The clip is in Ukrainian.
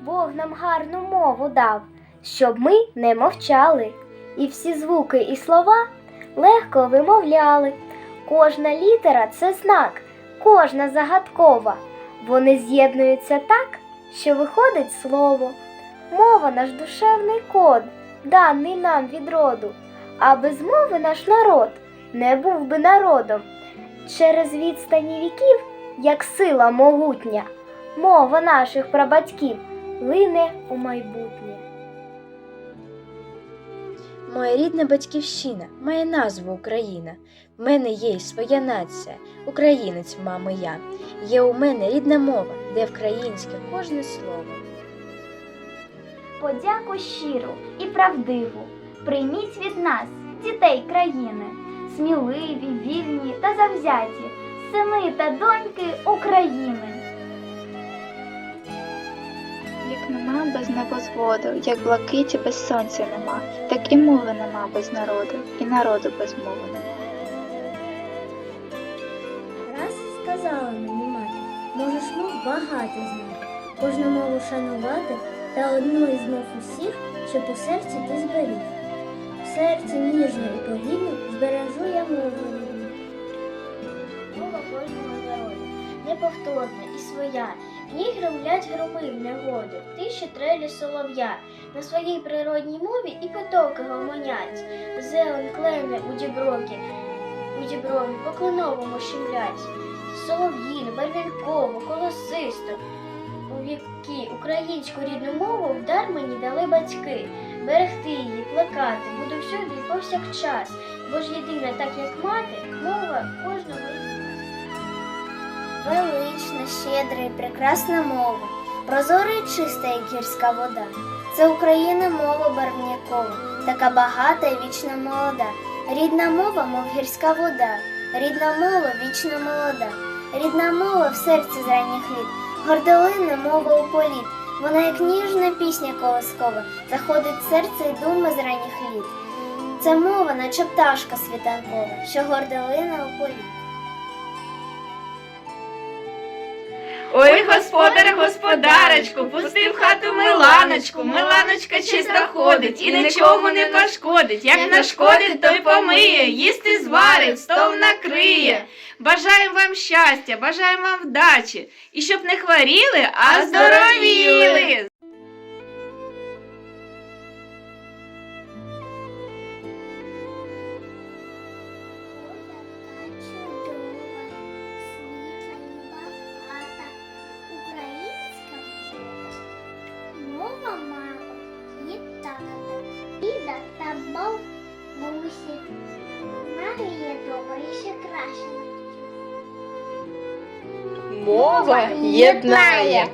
Бог нам гарну мову дав, щоб ми не мовчали, і всі звуки і слова легко вимовляли. Кожна літера це знак, кожна загадкова. Вони з'єднуються так, що виходить слово. Мова наш душевний код, даний нам від роду, а без мови наш народ не був би народом. Через відстані віків, як сила могутня, мова наших прабатьків лине у майбутнє. Моя рідна батьківщина має назву Україна. В мене є й своя нація, українець, мамо я. Є у мене рідна мова, де вкраїнське кожне слово. Подяку щиру і правдиву прийміть від нас, дітей країни, сміливі, вільні та завзяті, сини та доньки України. Як нема без небозводу, як блакиті без сонця нема, так і мови нема без народу, і народу без мови нема. Раз сказала мені мати, можеш мов багато знати, кожну мову шанувати та одну із мов усіх, щоб у серці ти зберіг. В серці ніжно і повільно збережу я мову. Мова кожного народу, неповторна і своя. В ній громлять громи в негоду, тиші трелі солов'я. На своїй природній мові і потоки гомонять. Зелень клене у діброкі, у діброві по кленовому щемлять. Солов'їну, барвінкову, колосисту. У віки українську рідну мову вдар мені дали батьки. Берегти її, плекати, буду всюди повсякчас, бо ж єдина, так як мати, мова кожного. Велична, щедра і прекрасна мова, прозора і чиста, як гірська вода. Це Україна мова барвнякова, така багата і вічно молода. Рідна мова, мов гірська вода, рідна мова вічно молода, рідна мова в серці з ранніх літ, гордолинна мова у політ. Вона як ніжна пісня колоскова, заходить в серце і думи з ранніх літ. Це мова, наче пташка світанкова, що гордолина у політ. Ой, господар, господарочку, пусти в хату Миланочку. Миланочка чисто ходить і нічому не пошкодить. Як нашкодить, то й помиє, їсти зварить, стол накриє. Бажаємо вам щастя, бажаємо вам вдачі. І щоб не хворіли, а здоровіли. Бабусі. мене є добре і ще краще. Мова єднає.